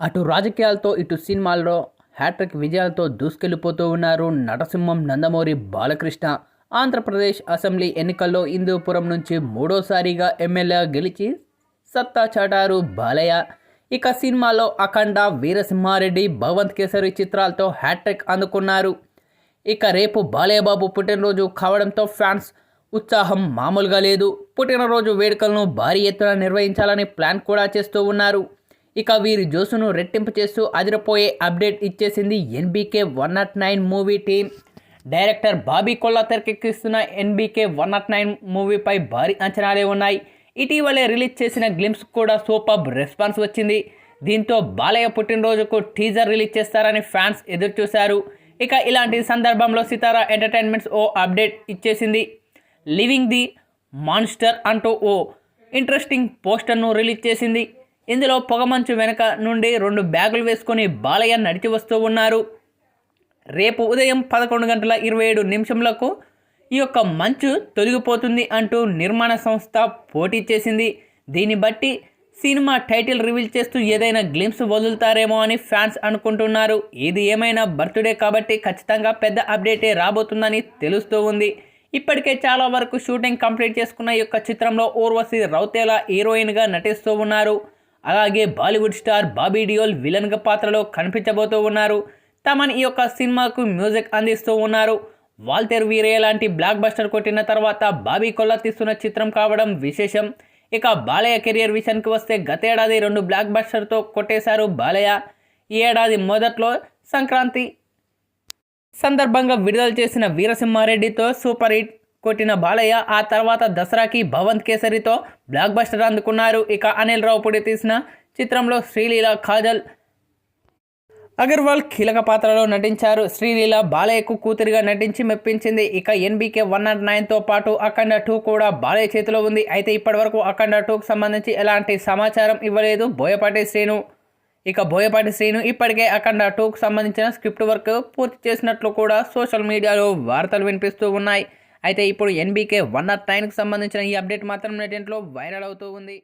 అటు రాజకీయాలతో ఇటు సినిమాల్లో హ్యాట్రిక్ విజయాలతో దూసుకెళ్ళిపోతూ ఉన్నారు నటసింహం నందమూరి బాలకృష్ణ. ఆంధ్రప్రదేశ్ అసెంబ్లీ ఎన్నికల్లో హిందూపురం నుంచి మూడోసారిగా ఎమ్మెల్యే గెలిచి సత్తా చాటారు బాలయ్య. ఇక సినిమాలో అఖండ వీరసింహారెడ్డి భగవంత్ కేసరి చిత్రాలతో హ్యాట్రిక్ అందుకున్నారు. ఇక రేపు బాలయ్య బాబు పుట్టినరోజు కావడంతో ఫ్యాన్స్ ఉత్సాహం మామూలుగా లేదు. పుట్టినరోజు వేడుకలను భారీ ఎత్తున నిర్వహించాలని ప్లాన్ కూడా చేస్తూ ఉన్నారు. ఇక వీరి జోసును రెట్టింపు చేస్తూ అదిరిపోయే అప్డేట్ ఇచ్చేసింది NBK one nought nine movie team director Bobby Kolla తెరకెక్కిస్తున్న NBK one not nine మూవీపై భారీ అంచనాలే ఉన్నాయి. ఇటీవలే రిలీజ్ చేసిన గ్లిమ్స్ కూడా సూపర్ రెస్పాన్స్ వచ్చింది. దీంతో బాలయ్య పుట్టినరోజుకు టీజర్ రిలీజ్ చేస్తారని ఫ్యాన్స్ ఎదురుచూశారు. ఇక ఇలాంటి సందర్భంలో సితారా ఎంటర్టైన్మెంట్స్ ఓ అప్డేట్ ఇచ్చేసింది. లివింగ్ ది మాన్స్టర్ అంటూ ఓ ఇంట్రెస్టింగ్ పోస్టర్ను రిలీజ్ చేసింది. ఇందులో పొగమంచు వెనుక నుండి రెండు బ్యాగులు వేసుకొని బాలయ్య నడిచి వస్తూ ఉన్నారు. రేపు ఉదయం పదకొండు గంటల ఇరవై ఏడు నిమిషంలకు ఈ యొక్క మంచు తొలగిపోతుంది అంటూ నిర్మాణ సంస్థ పోటీ చేసింది. దీన్ని బట్టి సినిమా టైటిల్ రివీల్ చేస్తూ ఏదైనా గ్లిమ్స్ వదులుతారేమో అని ఫ్యాన్స్ అనుకుంటున్నారు. ఇది ఏమైనా బర్త్డే కాబట్టి ఖచ్చితంగా పెద్ద అప్డేటే రాబోతుందని తెలుస్తూ ఉంది. ఇప్పటికే చాలా వరకు షూటింగ్ కంప్లీట్ చేసుకున్న ఈ యొక్క చిత్రంలో ఊర్వశి రౌతేలా హీరోయిన్గా నటిస్తూ ఉన్నారు. అలాగే బాలీవుడ్ స్టార్ బాబీ డియోల్ విలన్గా పాత్రలో కనిపించబోతూ ఉన్నారు. తమన్ ఈ యొక్క సినిమాకు మ్యూజిక్ అందిస్తూ ఉన్నారు. వాల్తేర్ వీరే లాంటి బ్లాక్ బస్టర్ కొట్టిన తర్వాత బాబీ కొల్లా తీస్తున్న చిత్రం కావడం విశేషం. ఇక బాలయ్య కెరియర్ విషయానికి వస్తే గతేడాది రెండు బ్లాక్ బస్టర్తో కొట్టేశారు బాలయ్య. ఈ ఏడాది మొదట్లో సంక్రాంతి సందర్భంగా విడుదల చేసిన వీరసింహారెడ్డితో సూపర్ హిట్ కొట్టిన బాలయ్య ఆ తర్వాత దసరాకి భవంత్ కేసరితో బ్లాక్ బస్టర్ అందుకున్నారు. ఇక అనిల్ రావుపూడి తీసిన చిత్రంలో శ్రీలీల కాజల్ అగర్వాల్ కీలక పాత్రలో నటించారు. శ్రీలీల బాలయ్యకు కూతురిగా నటించి మెప్పించింది. ఇక ఎన్బీకే వన్ నాట్ నైన్తో పాటు అఖండ టూ కూడా బాలయ్య చేతిలో ఉంది. అయితే ఇప్పటివరకు అఖండ టూకు సంబంధించి ఎలాంటి సమాచారం ఇవ్వలేదు. బోయపాటి శ్రీను ఇక బోయపాటి శ్రీను ఇప్పటికే అఖండ టూకు సంబంధించిన స్క్రిప్ట్ వర్క్ పూర్తి చేసినట్లు కూడా సోషల్ మీడియాలో వార్తలు వినిపిస్తూ ఉన్నాయి. అయితే ఇప్పుడు ఎన్బీకే వన్ నాట్ నైన్కి సంబంధించిన ఈ అప్డేట్ మాత్రం నెటింట్లో వైరల్ అవుతూ ఉంది.